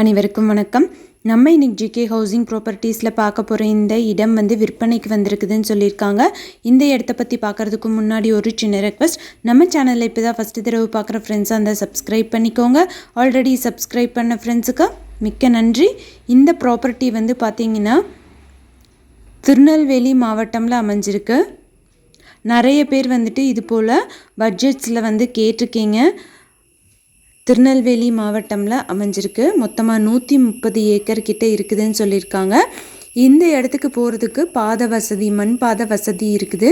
அனைவருக்கும் வணக்கம். நம்ம இன்னைக்கு ஜிகே ஹவுசிங் ப்ராப்பர்ட்டிஸில் பார்க்க போகிற இந்த இடம் வந்து விற்பனைக்கு வந்திருக்குதுன்னு சொல்லியிருக்காங்க. இந்த இடத்த பற்றி பார்க்குறதுக்கு முன்னாடி ஒரு சின்ன ரெக்வஸ்ட் நம்ம சேனலில் இப்போ தான் ஃபஸ்ட்டு தடவை பார்க்குற ஃப்ரெண்ட்ஸாக இருந்தால் சப்ஸ்கிரைப் பண்ணிக்கோங்க. ஆல்ரெடி சப்ஸ்கிரைப் பண்ண ஃப்ரெண்ட்ஸுக்கு மிக்க நன்றி. இந்த ப்ராப்பர்ட்டி வந்து பார்த்திங்கன்னா திருநெல்வேலி மாவட்டமில் அமைஞ்சிருக்கு. நிறைய பேர் வந்துட்டு இது போல் பட்ஜெட்ஸில் வந்து கேட்டிருக்கீங்க. திருநெல்வேலி மாவட்டம்ல அமைஞ்சிருக்கு. மொத்தமாக நூற்றி முப்பது ஏக்கர் கிட்ட இருக்குதுன்னு சொல்லியிருக்காங்க. இந்த இடத்துக்கு போகிறதுக்கு பாத வசதி மண் பாத வசதி இருக்குது.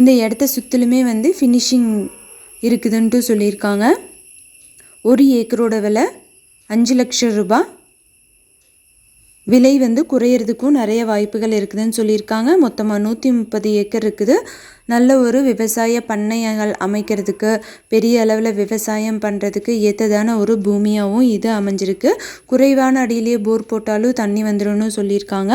இந்த இடத்த சுற்றிலுமே வந்து ஃபினிஷிங் இருக்குதுன்ட்டு சொல்லியிருக்காங்க. ஒரு ஏக்கரோட விலை அஞ்சு லட்சம் ரூபாய். விலை வந்து குறையிறதுக்கும் நிறைய வாய்ப்புகள் இருக்குதுன்னு சொல்லியிருக்காங்க. மொத்தமாக நூற்றி முப்பது ஏக்கர் இருக்குது. நல்ல ஒரு விவசாய பண்ணையங்கள் அமைக்கிறதுக்கு பெரிய அளவில் விவசாயம் பண்ணுறதுக்கு ஏற்றதான ஒரு பூமியாகவும் இது அமைஞ்சிருக்கு. குறைவான அடியிலேயே போர் போட்டாலும் தண்ணி வந்துடும் சொல்லியிருக்காங்க.